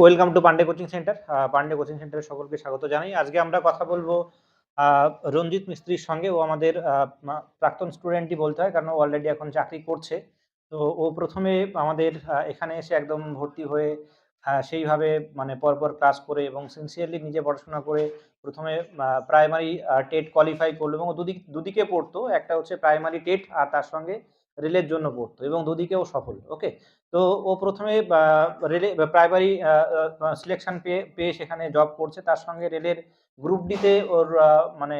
Welcome to Pandey coaching centre Pandey coaching সেন্টারে সকলকে স্বাগত জানাই। আজকে আমরা কথা বলব রঞ্জিত মিস্ত্রির সঙ্গে। ও আমাদের প্রাক্তন স্টুডেন্টই বলতে হয়, কারণ ও অলরেডি এখন চাকরি করছে। তো ও প্রথমে আমাদের এখানে এসে একদম ভর্তি হয়ে সেইভাবে মানে পরপর ক্লাস করে এবং সিনসিয়ারলি নিজে পড়াশোনা করে প্রথমে প্রাইমারি টেট কোয়ালিফাই করল এবং দুদিক, দুদিকে পড়তো। একটা হচ্ছে প্রাইমারি টেট আর তার সঙ্গে রেলের জন্য পড়তো এবং দুদিকেও সফল, ওকে? তো ও প্রথমে রেলে প্রাইমারি সিলেকশন পেয়ে পেয়ে সেখানে জব করছে। তার সঙ্গে রেলের গ্রুপ ডিতে ওর মানে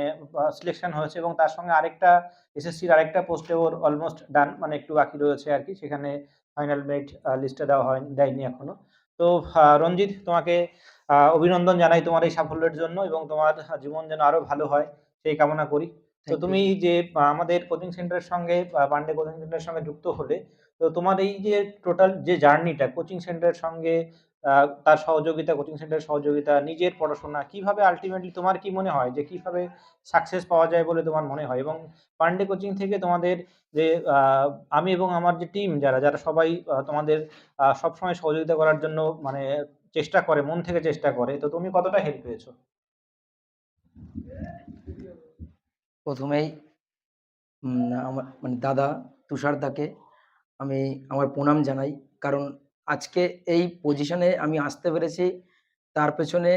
সিলেকশন হয়েছে এবং তার সঙ্গে আরেকটা এসএসসির আরেকটা পোস্টে ওর অলমোস্ট ডান মানে একটু বাকি রয়েছে আর কি। সেখানে ফাইনাল মেরিট লিস্টে দেওয়া হয়, দেয়নি এখনও। তো রঞ্জিত, তোমাকে অভিনন্দন জানাই তোমার এই সাফল্যের জন্য এবং তোমার জীবন যেন আরও ভালো হয়। সেই কামনা করি। তো তুমি যে আমাদের কোচিং সেন্টারের সঙ্গে পান্ডে কোচিং সেন্টারের সঙ্গে যুক্ত হলে তো তোমার এই যে টোটাল যে জার্নিটা কোচিং সেন্টারের সঙ্গে তার সহযোগিতা কোচিং সেন্টারের সহযোগিতা নিজের পড়াশোনা কীভাবে আলটিমেটলি তোমার কি মনে হয় যে কীভাবে সাকসেস পাওয়া যায় বলে তোমার মনে হয়? এবং পান্ডে কোচিং থেকে তোমাদের যে আমি এবং আমার যে টিম যারা যারা সবাই তোমাদের সবসময় সহযোগিতা করার জন্য মানে চেষ্টা করে মন থেকে চেষ্টা করে তো তুমি কতটা হেল্প পেয়েছ? প্রথমেই আমার মানে দাদা তুষারদাকে আমি, আমার প্রণাম জানাই। কারণ আজকে এই পজিশনে আমি আসতে পেরেছি। তার পেছনে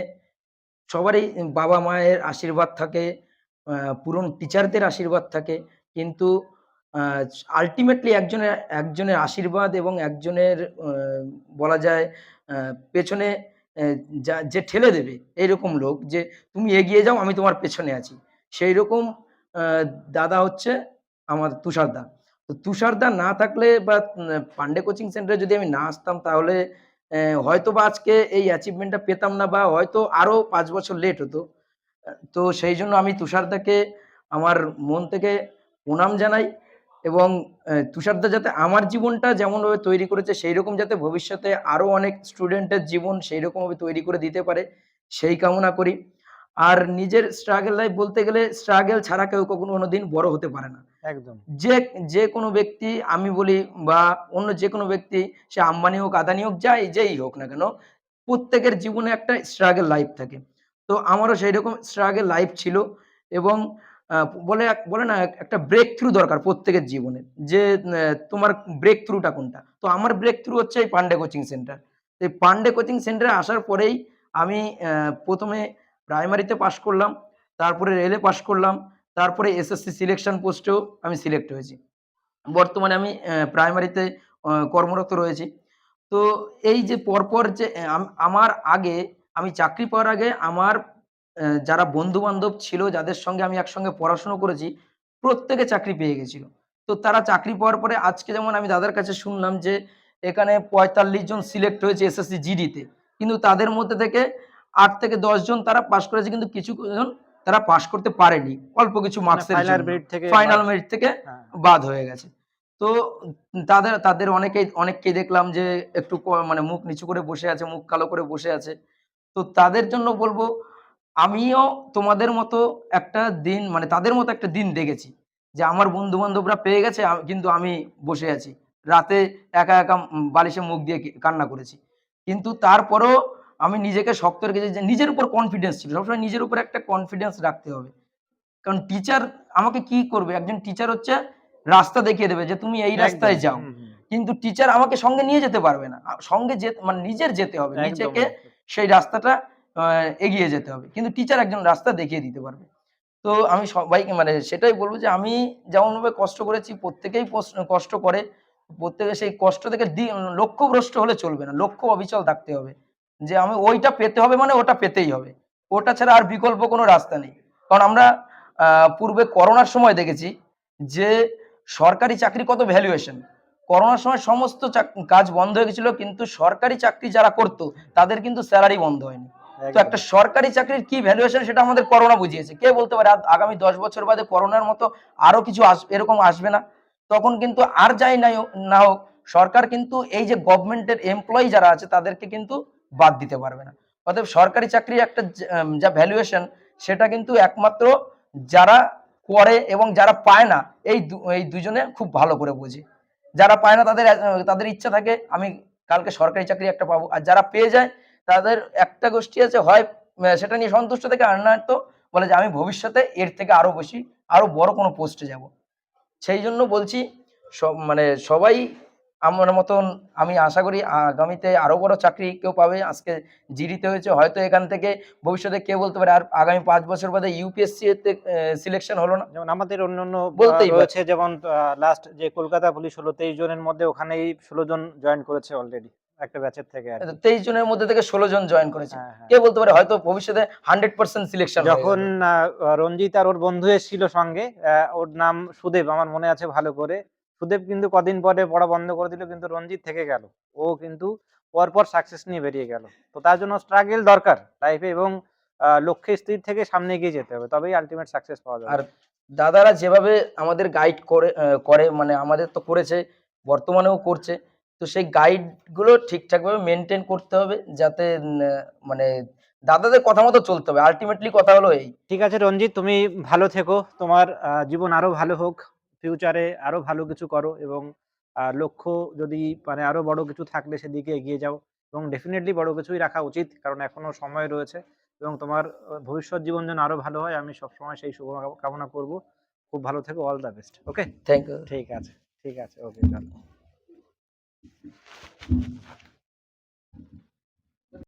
সবারই বাবা মায়ের আশীর্বাদ থাকে পুরন টিচারদের আশীর্বাদ থাকে। কিন্তু আলটিমেটলি একজনের একজনের আশীর্বাদ এবং একজনের বলা যায় পেছনে যা, যে ঠেলে দেবে, এইরকম লোক যে, তুমি এগিয়ে যাও, আমি তোমার পেছনে আছি। সেই রকম দাদা হচ্ছে আমার তুষারদা। তো তুষারদা না থাকলে বা পান্ডে কোচিং সেন্টারে যদি আমি না আসতাম তাহলে হয়তো বা আজকে এই অ্যাচিভমেন্টটা পেতাম না বা হয়তো আরও পাঁচ বছর লেট হতো। তো সেই জন্য আমি তুষারদাকে আমার মন থেকে প্রণাম জানাই এবং তুষারদা যাতে আমার জীবনটা যেমনভাবে তৈরি করেছে সেই রকম যাতে ভবিষ্যতে আরও অনেক স্টুডেন্টের জীবন সেই রকমভাবে তৈরি করে দিতে পারে, সেই কামনা করি। আর নিজের স্ট্রাগল লাইফ বলতে গেলে স্ট্রাগল ছাড়া কেউ কখনো কোনোদিন বড় হতে পারে না। একদম। যে যে কোনো ব্যক্তি আমি বলি বা অন্য যে কোনো ব্যক্তি সে আম্বানি হোক আদানি হোক যাই যেই হোক না কেন প্রত্যেকের জীবনে একটা স্ট্রাগল লাইফ থাকে। তো আমারও সেই রকম স্ট্রাগল লাইফ ছিল এবং বলে বলে না একটা ব্রেক থ্রু দরকার প্রত্যেকের জীবনে যে তোমার ব্রেক থ্রুটা কোনটা? তো আমার ব্রেক থ্রু হচ্ছে এই পান্ডে কোচিং সেন্টার এই পান্ডে কোচিং সেন্টারে আসার পরেই আমি প্রথমে প্রাইমারিতে পাশ করলাম, তারপরে রেলে পাশ করলাম, তারপরে এসএসসি সিলেকশন পোস্টেও আমি সিলেক্ট হয়েছি। বর্তমানে আমি প্রাইমারিতে কর্মরত রয়েছি। তো এই যে পরপর যে আমার আগে, আমি চাকরি পাওয়ার আগে আমার যারা বন্ধু বান্ধব ছিল, যাদের সঙ্গে আমি একসঙ্গে পড়াশুনো করেছি, প্রত্যেকে চাকরি পেয়ে গেছিল। তো তারা চাকরি পাওয়ার পরে আজকে যেমন আমি দাদার কাছে শুনলাম যে, এখানে পঁয়তাল্লিশ জন সিলেক্ট হয়েছে এসএসসি জিডিতে কিন্তু তাদের মধ্যে থেকে আট থেকে দশ জন তারা পাশ করেছে কিন্তু কিছু জন তারা পাশ করতে পারেনি। অল্প কিছু মার্কসের ফাইনাল মেরিট থেকে হ্যাঁ, বাদ হয়ে গেছে। তো তাদের তাদের অনেকেই অনেককেই দেখলাম যে একটু মানে মুখ নিচু করে বসে আছে মুখ কালো করে বসে আছে। তো তাদের জন্য বলব আমিও তোমাদের মতো একটা দিন মানে তাদের মতো একটা দিন দেখেছি যে আমার বন্ধু বান্ধবরা পেয়ে গেছে কিন্তু আমি বসে আছি। রাতে একা একা বালিশে মুখ দিয়ে কান্না করেছি। কিন্তু তারপরেও আমি নিজেকে শক্ত রেখেছি যে নিজের উপর কনফিডেন্স ছিল। সবসময় নিজের উপর একটা কনফিডেন্স রাখতে হবে। কারণ টিচার আমাকে কি করবে? একজন টিচার হচ্ছে রাস্তা দেখিয়ে দেবে যে তুমি এই রাস্তায় যাও। কিন্তু টিচার আমাকে সঙ্গে নিয়ে যেতে পারবে না। সঙ্গে যে মানে নিজের যেতে হবে। নিজেকে সেই রাস্তাটা এগিয়ে যেতে হবে। কিন্তু টিচার একজন রাস্তা দেখিয়ে দিতে পারবে। তো আমি সবাইকে মানে সেটাই বলব যে আমি যেমনভাবে কষ্ট করেছি প্রত্যেকেই কষ্ট করে। প্রত্যেকে সেই কষ্ট থেকে লক্ষ্যভ্রষ্ট হলে চলবে না। লক্ষ্য অবিচল থাকতে হবে। যে আমি ওইটা পেতে হবে মানে ওটা পেতেই হবে। ওটা ছাড়া আর বিকল্প কোনো রাস্তা নেই। কারণ আমরা পূর্বে করোনার সময় দেখেছি যে সরকারি চাকরি কত ভ্যালুয়েশন করোনার সময় সমস্ত কাজ বন্ধ হয়ে গেছিল কিন্তু সরকারি চাকরি যারা করতো তাদের কিন্তু স্যালারি বন্ধ হয়নি। তো একটা সরকারি চাকরির কি ভ্যালুয়েশন সেটা আমাদের করোনা বুঝিয়েছে। কে বলতে পারে আগামী দশ বছর বাদে করোনার মতো আরও কিছু আস- এরকম আসবে না। তখন কিন্তু আর যাই না হোক সরকার কিন্তু এই যে গভর্নমেন্টের এমপ্লয়ি যারা আছে তাদেরকে কিন্তু বাদ দিতে পারবে না। অতএব সরকারি চাকরির একটা যা ভ্যালুয়েশন সেটা কিন্তু একমাত্র যারা করে এবং যারা পায় না, এই এই দুজনে খুব ভালো করে বোঝে। যারা পায় না তাদের তাদের ইচ্ছা থাকে, আমি কালকে সরকারি চাকরি একটা পাবো। আর যারা পেয়ে যায়, তাদের একটা গোষ্ঠী আছে, হয় সেটা নিয়ে সন্তুষ্ট থেকে আর না তো বলে যে, আমি ভবিষ্যতে এর থেকে আরও বেশি, আরও বড় কোনো পোস্টে যাব। সেই জন্য বলছি সব মানে সবাই আমার মতন আমি আশা করি আগামীতে আরও বড় চাকরি কেউ পাবে। আজকে জিডিতে হয়েছে হয়তো এখান থেকে ভবিষ্যতে কে বলতে পারে আর আগামী পাঁচ বছর বাদে ইউপিএসসি এতে সিলেকশন হলো না। যেমন আমাদের অন্যান্য আহ, বলতেই। রয়েছে যেমন লাস্ট যে কলকাতা পুলিশ হলো তেইশ জনের মধ্যে ওখানেই ষোলো জন জয়েন করেছে অলরেডি একটা ব্যাচের থেকে তেইশ জনের মধ্যে থেকে ষোলো জন জয়েন করেছে। হ্যাঁ, হ্যাঁ। কে বলতে পারে হয়তো ভবিষ্যতে হান্ড্রেড পার্সেন্ট সিলেকশন যখন রঞ্জিত আর ওর বন্ধু এসেছিল সঙ্গে ওর নাম সুদেব আমার মনে আছে ভালো করে। সুদেব কিন্তু কদিন পরে পড়া বন্ধ করে দিল কিন্তু রঞ্জিত থেকে গেল। ও কিন্তু পরপর সাকসেস নিয়ে বেরিয়ে গেল। তো তার জন্য স্ট্রাগল দরকার লাইফে এবং লক্ষ্যে স্থির থেকে সামনে এগিয়ে যেতে হবে তবেই আলটিমেট সাকসেস পাওয়া যাবে। আর দাদারা যেভাবে আমাদের গাইড করে করে মানে আমাদের তো করেছে বর্তমানেও করছে তো সেই গাইডগুলো ঠিকঠাকভাবে মেনটেন করতে হবে যাতে মানে দাদাদের কথা মতো চলতে হবে। আলটিমেটলি কথা হলো এই। ঠিক আছে রঞ্জিত তুমি ভালো থেকো তোমার জীবন আরও ভালো হোক। ফিউচারে আরও ভালো কিছু করো এবং লক্ষ্য যদি মানে আরও বড় কিছু থাকলে সেদিকে এগিয়ে যাও এবং ডেফিনেটলি বড় কিছুই রাখা উচিত কারণ এখনও সময় রয়েছে এবং তোমার ভবিষ্যৎ জীবন যেন আরও ভালো হয় আমি সবসময় সেই শুভ কামনা করব। খুব ভালো থেকো all the best okay thank you ঠিক আছে ঠিক আছে ওকে